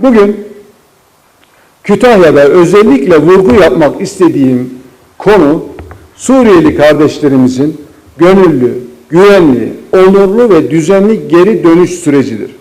Bugün Kütahya'da özellikle vurgu yapmak istediğim konu Suriyeli kardeşlerimizin gönüllü, güvenli, onurlu ve düzenli geri dönüş sürecidir.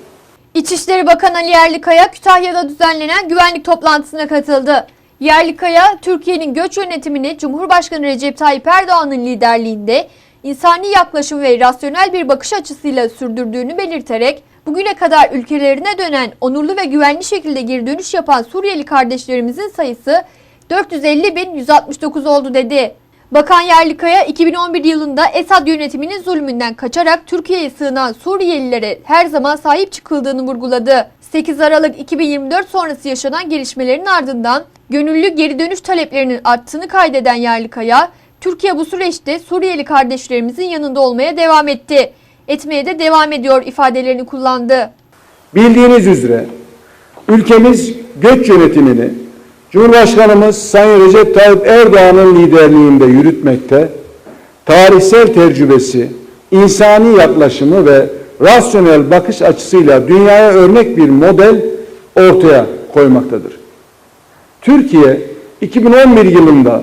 İçişleri Bakanı Ali Yerlikaya Kütahya'da düzenlenen güvenlik toplantısına katıldı. Yerlikaya, Türkiye'nin göç yönetimini Cumhurbaşkanı Recep Tayyip Erdoğan'ın liderliğinde insani yaklaşım ve rasyonel bir bakış açısıyla sürdürdüğünü belirterek bugüne kadar ülkelerine dönen onurlu ve güvenli şekilde geri dönüş yapan Suriyeli kardeşlerimizin sayısı 450.169 oldu dedi. Bakan Yerlikaya 2011 yılında Esad yönetiminin zulmünden kaçarak Türkiye'ye sığınan Suriyelilere her zaman sahip çıkıldığını vurguladı. 8 Aralık 2024 sonrası yaşanan gelişmelerin ardından gönüllü geri dönüş taleplerinin arttığını kaydeden Yerlikaya, Türkiye bu süreçte Suriyeli kardeşlerimizin yanında olmaya devam etti. Etmeye de devam ediyor ifadelerini kullandı. Bildiğiniz üzere ülkemiz göç yönetimini Cumhurbaşkanımız Sayın Recep Tayyip Erdoğan'ın liderliğinde yürütmekte, tarihsel tecrübesi, insani yaklaşımı ve rasyonel bakış açısıyla dünyaya örnek bir model ortaya koymaktadır. Türkiye 2011 yılında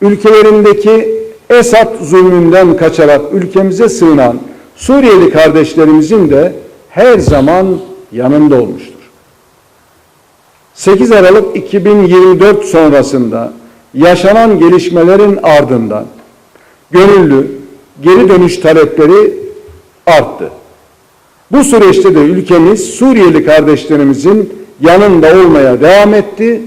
ülkelerindeki Esad zulmünden kaçarak ülkemize sığınan Suriyeli kardeşlerimizin de her zaman yanında olmuştur. 8 Aralık 2024 sonrasında yaşanan gelişmelerin ardından gönüllü geri dönüş talepleri arttı. Bu süreçte de ülkemiz Suriyeli kardeşlerimizin yanında olmaya devam etti,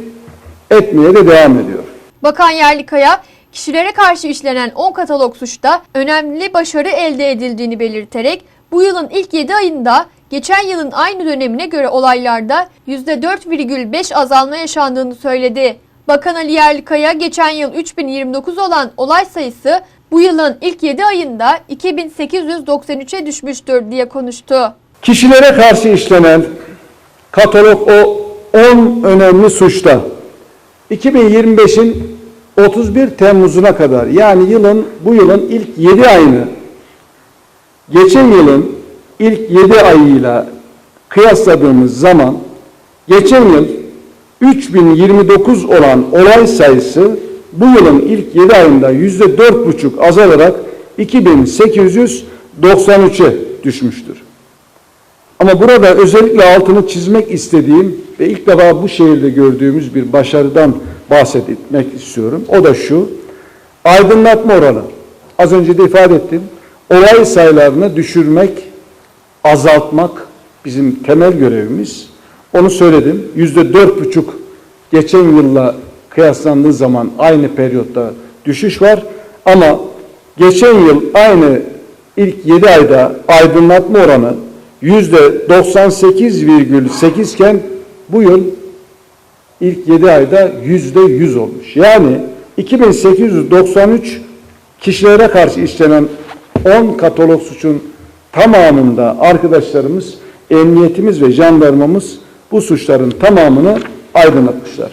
etmeye de devam ediyor. Bakan Yerlikaya, kişilere karşı işlenen 10 katalog suçta önemli başarı elde edildiğini belirterek bu yılın ilk 7 ayında geçen yılın aynı dönemine göre olaylarda %4,5 azalma yaşandığını söyledi. Bakan Ali Yerlikaya geçen yıl 3029 olan olay sayısı bu yılın ilk 7 ayında 2893'e düşmüştür diye konuştu. Kişilere karşı işlenen katalog o 10 önemli suçta 2025'in 31 Temmuz'una kadar yani yılın bu yılın ilk 7 ayını geçen yılın ilk 7 ayıyla kıyasladığımız zaman geçen yıl 3029 olan olay sayısı bu yılın ilk 7 ayında %4,5 azalarak 2893'e düşmüştür. Ama burada özellikle altını çizmek istediğim ve ilk defa bu şehirde gördüğümüz bir başarıdan bahsetmek istiyorum. O da şu, aydınlatma oranı. Az önce de ifade ettim. Olay sayılarını düşürmek, azaltmak bizim temel görevimiz. Onu söyledim. Yüzde dört buçuk geçen yılla kıyaslandığı zaman aynı periyotta düşüş var. Ama geçen yıl aynı ilk 7 ayda aydınlatma oranı yüzde 98,8 iken bu yıl ilk 7 ayda yüzde 100 olmuş. Yani 2893 kişilere karşı işlenen 10 katalog suçun tamamında arkadaşlarımız, emniyetimiz ve jandarmamız bu suçların tamamını aydınlatmışlar.